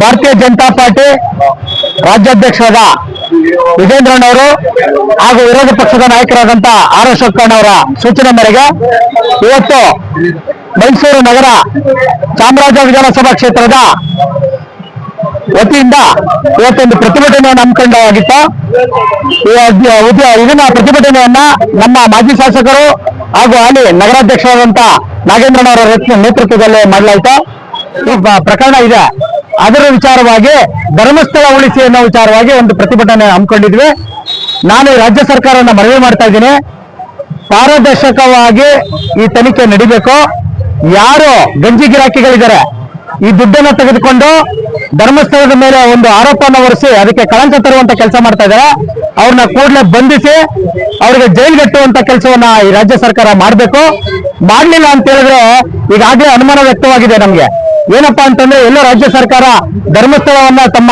ಭಾರತೀಯ ಜನತಾ ಪಾರ್ಟಿ ರಾಜ್ಯಾಧ್ಯಕ್ಷರಾದ ವಿಜೇಂದ್ರಣ್ಣವರು ಹಾಗೂ ವಿರೋಧ ಪಕ್ಷದ ನಾಯಕರಾದಂತ ಆರ್ ಅಶೋಕ್ ಅವರ ಸೂಚನೆ ಮೇರೆಗೆ ಇವತ್ತು ಮೈಸೂರು ನಗರ ಚಾಮರಾಜ ವಿಧಾನಸಭಾ ಕ್ಷೇತ್ರದ ವತಿಯಿಂದ ಇವತ್ತೊಂದು ಪ್ರತಿಭಟನೆಯನ್ನು ಹಮ್ಮಿಕೊಂಡಾಗಿತ್ತು ಇದನ್ನ ಪ್ರತಿಭಟನೆಯನ್ನ ನಮ್ಮ ಮಾಜಿ ಶಾಸಕರು ಹಾಗೂ ಹಾಲಿ ನಗರಾಧ್ಯಕ್ಷರಾದಂತ ನಾಗೇಂದ್ರನವರ ನೇತೃ- ನೇತೃತ್ವದಲ್ಲಿ ಮಾಡಲಾಯಿತು. ಪ್ರಕರಣ ಇದೆ. ಅದರ ವಿಚಾರವಾಗಿ ಧರ್ಮಸ್ಥಳ ಉಳಿಸಿ ಅನ್ನೋ ವಿಚಾರವಾಗಿ ಒಂದು ಪ್ರತಿಭಟನೆ ಹಮ್ಮಿಕೊಂಡಿದ್ವಿ. ನಾನು ರಾಜ್ಯ ಸರ್ಕಾರವನ್ನು ಮನವಿ ಮಾಡ್ತಾ ಇದ್ದೀನಿ. ಪಾರದರ್ಶಕವಾಗಿ ಈ ತನಿಖೆ ನಡಿಬೇಕು. ಯಾರು ಗಂಜಿ ಗಿರಾಕಿಗಳಿದ್ದಾರೆ, ಈ ದುಡ್ಡನ್ನು ತೆಗೆದುಕೊಂಡು ಧರ್ಮಸ್ಥಳದ ಮೇಲೆ ಒಂದು ಆರೋಪವನ್ನು ಹೊರಿಸಿ ಅದಕ್ಕೆ ಕಳಂಕ ತರುವಂತ ಕೆಲಸ ಮಾಡ್ತಾ ಇದ್ದಾರೆ. ಅವ್ರನ್ನ ಕೂಡಲೇ ಬಂಧಿಸಿ ಅವ್ರಿಗೆ ಜೈಲ್ಗಟ್ಟುವಂತ ಕೆಲಸವನ್ನ ಈ ರಾಜ್ಯ ಸರ್ಕಾರ ಮಾಡಬೇಕು. ಮಾಡಲಿಲ್ಲ ಅಂತ ಹೇಳಿದ್ರೆ ಈಗಾಗಲೇ ಅನುಮಾನ ವ್ಯಕ್ತವಾಗಿದೆ ನಮ್ಗೆ. ಏನಪ್ಪಾ ಅಂತಂದ್ರೆ ಎಲ್ಲೋ ರಾಜ್ಯ ಸರ್ಕಾರ ಧರ್ಮಸ್ಥಳವನ್ನ ತಮ್ಮ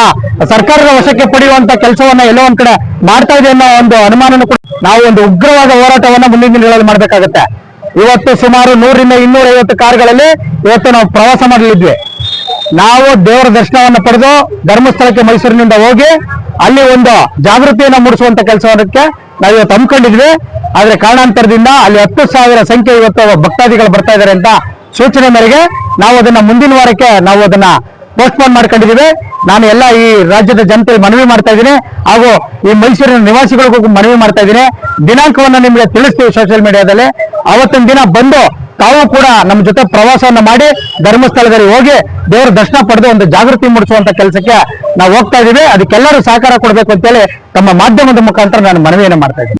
ಸರ್ಕಾರದ ವಶಕ್ಕೆ ಪಡೆಯುವಂತ ಕೆಲಸವನ್ನ ಎಲ್ಲೋ ಒಂದ್ ಕಡೆ ಮಾಡ್ತಾ ಇದೆ ಅನ್ನೋ ಒಂದು ಅನುಮಾನನ ಕೂಡ ನಾವು ಒಂದು ಉಗ್ರವಾದ ಹೋರಾಟವನ್ನ ಮುಂದಿನ ದಿನಗಳಲ್ಲಿ ಮಾಡ್ಬೇಕಾಗತ್ತೆ. ಇವತ್ತು ಸುಮಾರು ನೂರಿಂದ ಇನ್ನೂರ ಐವತ್ತು ಕಾರ್ಗಳಲ್ಲಿ ಇವತ್ತು ನಾವು ಪ್ರವಾಸ ಮಾಡಲಿದ್ವಿ. ನಾವು ದೇವರ ದರ್ಶನವನ್ನು ಪಡೆದು ಧರ್ಮಸ್ಥಳಕ್ಕೆ ಮೈಸೂರಿನಿಂದ ಹೋಗಿ ಅಲ್ಲಿ ಒಂದು ಜಾಗೃತಿಯನ್ನ ಮೂಡಿಸುವಂತ ಕೆಲಸವನ್ನಕ್ಕೆ ನಾವು ಇವತ್ತು ಹಮ್ಮಿಕೊಂಡಿದ್ವಿ. ಆದ್ರೆ ಕಾರಣಾಂತರದಿಂದ ಅಲ್ಲಿ ಹತ್ತು ಸಾವಿರ ಸಂಖ್ಯೆ ಇವತ್ತು ಭಕ್ತಾದಿಗಳು ಬರ್ತಾ ಇದ್ದಾರೆ ಅಂತ ಸೂಚನೆ ಮೇರೆಗೆ ನಾವು ಅದನ್ನ ಮುಂದಿನ ವಾರಕ್ಕೆ ನಾವು ಅದನ್ನ ಪೋಸ್ಟ್ಪೋನ್ ಮಾಡ್ಕೊಂಡಿದ್ದೀವಿ. ನಾನು ಎಲ್ಲ ಈ ರಾಜ್ಯದ ಜನತೆ ಮನವಿ ಮಾಡ್ತಾ ಇದ್ದೀನಿ. ಹಾಗೂ ಈ ಮೈಸೂರಿನ ನಿವಾಸಿಗಳಿಗೂ ಮನವಿ ಮಾಡ್ತಾ ಇದ್ದೀನಿ. ದಿನಾಂಕವನ್ನು ನಿಮಗೆ ತಿಳಿಸ್ತೀವಿ ಸೋಷಿಯಲ್ ಮೀಡಿಯಾದಲ್ಲಿ ಅವತ್ತಿನ ದಿನ ಬಂದು ತಾವು ಕೂಡ ನಮ್ಮ ಜೊತೆ ಪ್ರವಾಸವನ್ನು ಮಾಡಿ ಧರ್ಮಸ್ಥಳದಲ್ಲಿ ಹೋಗಿ ದೇವರ ದರ್ಶನ ಪಡೆದು ಒಂದು ಜಾಗೃತಿ ಮೂಡಿಸುವಂತ ಕೆಲಸಕ್ಕೆ ನಾವು ಹೋಗ್ತಾ ಇದ್ದೀವಿ. ಅದಕ್ಕೆಲ್ಲರೂ ಸಹಕಾರ ಕೊಡಬೇಕು ಅಂತೇಳಿ ತಮ್ಮ ಮಾಧ್ಯಮದ ಮುಖಾಂತರ ನಾನು ಮನವಿಯನ್ನು ಮಾಡ್ತಾ ಇದ್ದೀನಿ.